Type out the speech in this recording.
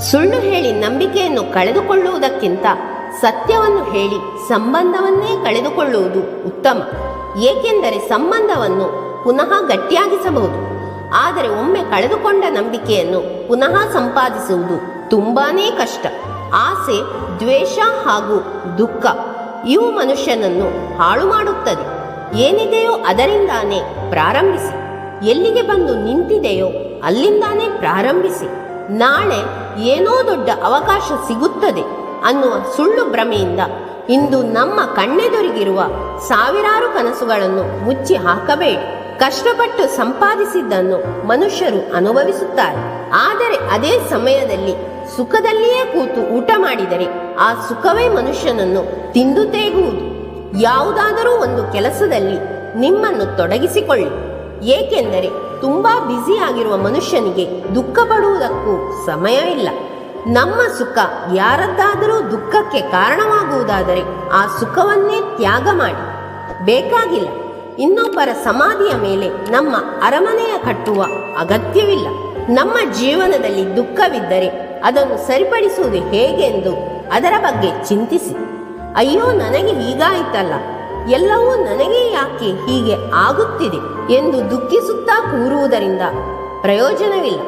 ಸುಳ್ಳು ಹೇಳಿ ನಂಬಿಕೆಯನ್ನು ಕಳೆದುಕೊಳ್ಳುವುದಕ್ಕಿಂತ ಸತ್ಯವನ್ನು ಹೇಳಿ ಸಂಬಂಧವನ್ನೇ ಕಳೆದುಕೊಳ್ಳುವುದು ಉತ್ತಮ. ಏಕೆಂದರೆ ಸಂಬಂಧವನ್ನು ಪುನಃ ಗಟ್ಟಿಯಾಗಿಸಬಹುದು. ಆದರೆ ಒಮ್ಮೆ ಕಳೆದುಕೊಂಡ ನಂಬಿಕೆಯನ್ನು ಪುನಃ ಸಂಪಾದಿಸುವುದು ತುಂಬಾನೇ ಕಷ್ಟ. ಆಸೆ, ದ್ವೇಷ ಹಾಗೂ ದುಃಖ ಇವು ಮನುಷ್ಯನನ್ನು ಹಾಳು ಮಾಡುತ್ತದೆ. ಏನಿದೆಯೋ ಅದರಿಂದಾನೇ ಪ್ರಾರಂಭಿಸಿ. ಎಲ್ಲಿಗೆ ಬಂದು ನಿಂತಿದೆಯೋ ಅಲ್ಲಿಂದಾನೇ ಪ್ರಾರಂಭಿಸಿ. ನಾಳೆ ಏನೋ ದೊಡ್ಡ ಅವಕಾಶ ಸಿಗುತ್ತದೆ ಅನ್ನುವ ಸುಳ್ಳು ಭ್ರಮೆಯಿಂದ ಇಂದು ನಮ್ಮ ಕಣ್ಣೆದುರಿಗಿರುವ ಸಾವಿರಾರು ಕನಸುಗಳನ್ನು ಮುಚ್ಚಿ ಹಾಕಬೇಡಿ. ಕಷ್ಟಪಟ್ಟು ಸಂಪಾದಿಸಿದ್ದನ್ನು ಮನುಷ್ಯರು ಅನುಭವಿಸುತ್ತಾರೆ. ಆದರೆ ಅದೇ ಸಮಯದಲ್ಲಿ ಸುಖದಲ್ಲಿಯೇ ಕೂತು ಊಟ ಮಾಡಿದರೆ ಆ ಸುಖವೇ ಮನುಷ್ಯನನ್ನು ತಿಂದು ತೇಗುವುದು. ಯಾವುದಾದರೂ ಒಂದು ಕೆಲಸದಲ್ಲಿ ನಿಮ್ಮನ್ನು ತೊಡಗಿಸಿಕೊಳ್ಳಿ. ಏಕೆಂದರೆ ತುಂಬಾ ಬ್ಯುಸಿ ಆಗಿರುವ ಮನುಷ್ಯನಿಗೆ ದುಃಖ ಪಡುವುದಕ್ಕೂ ಸಮಯವಿಲ್ಲ ನಮ್ಮ ಸುಖ ಯಾರದ್ದಾದರೂ ದುಃಖಕ್ಕೆ ಕಾರಣವಾಗುವುದಾದರೆ ಆ ಸುಖವನ್ನೇ ತ್ಯಾಗ ಮಾಡಿ. ಬೇಕಾಗಿಲ್ಲ. ಇನ್ನೊಬ್ಬರ ಸಮಾಧಿಯ ಮೇಲೆ ನಮ್ಮ ಅರಮನೆಯ ಕಟ್ಟುವ ಅಗತ್ಯವಿಲ್ಲ. ನಮ್ಮ ಜೀವನದಲ್ಲಿ ದುಃಖವಿದ್ದರೆ ಅದನ್ನು ಸರಿಪಡಿಸುವುದು ಹೇಗೆಂದು ಅದರ ಬಗ್ಗೆ ಚಿಂತಿಸಿ. ಅಯ್ಯೋ, ನನಗೆ ಹೀಗಾಯಿತಲ್ಲ. ಎಲ್ಲವೂ ನನಗೆ ಯಾಕೆ ಹೀಗೆ ಆಗುತ್ತಿದೆ ಎಂದು ದುಃಖಿಸುತ್ತಾ ಕೂರುವುದರಿಂದ ಪ್ರಯೋಜನವಿಲ್ಲ.